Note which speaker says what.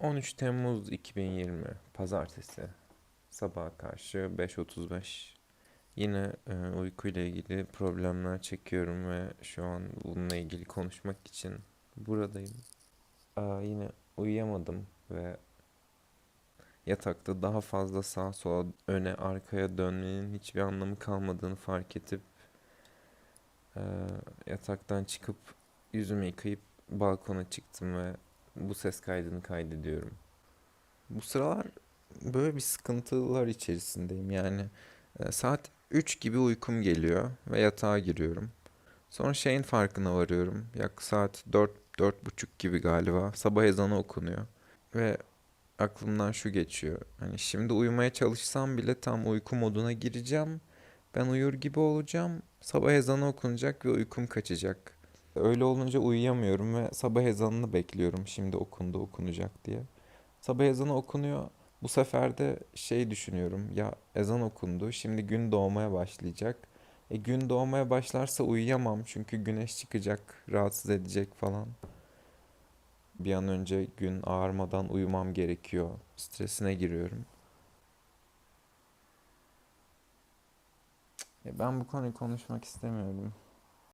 Speaker 1: 13 Temmuz 2020 Pazartesi Sabaha karşı 5.35 Yine e, uykuyla ilgili problemler çekiyorum ve şu an bununla ilgili konuşmak için buradayım. Aa, yine uyuyamadım ve yatakta daha fazla sağa sola öne arkaya dönmenin hiçbir anlamı kalmadığını fark edip e, yataktan çıkıp yüzümü yıkayıp balkona çıktım ve bu ses kaydını kaydediyorum. Bu sıralar böyle bir sıkıntılar içerisindeyim yani. E, saat 3 gibi uykum geliyor ve yatağa giriyorum. Sonra şeyin farkına varıyorum. Yak saat 4 buçuk gibi galiba. Sabah ezanı okunuyor. Ve aklımdan şu geçiyor. Hani şimdi uyumaya çalışsam bile tam uyku moduna gireceğim. Ben uyur gibi olacağım. Sabah ezanı okunacak ve uykum kaçacak. Öyle olunca uyuyamıyorum ve sabah ezanını bekliyorum. Şimdi okundu okunacak diye. Sabah ezanı okunuyor. Bu sefer de şey düşünüyorum. Ya ezan okundu. Şimdi gün doğmaya başlayacak. E gün doğmaya başlarsa uyuyamam. Çünkü güneş çıkacak, rahatsız edecek falan. Bir an önce gün ağarmadan uyumam gerekiyor. Stresine giriyorum. E ben bu konuyu konuşmak istemiyorum.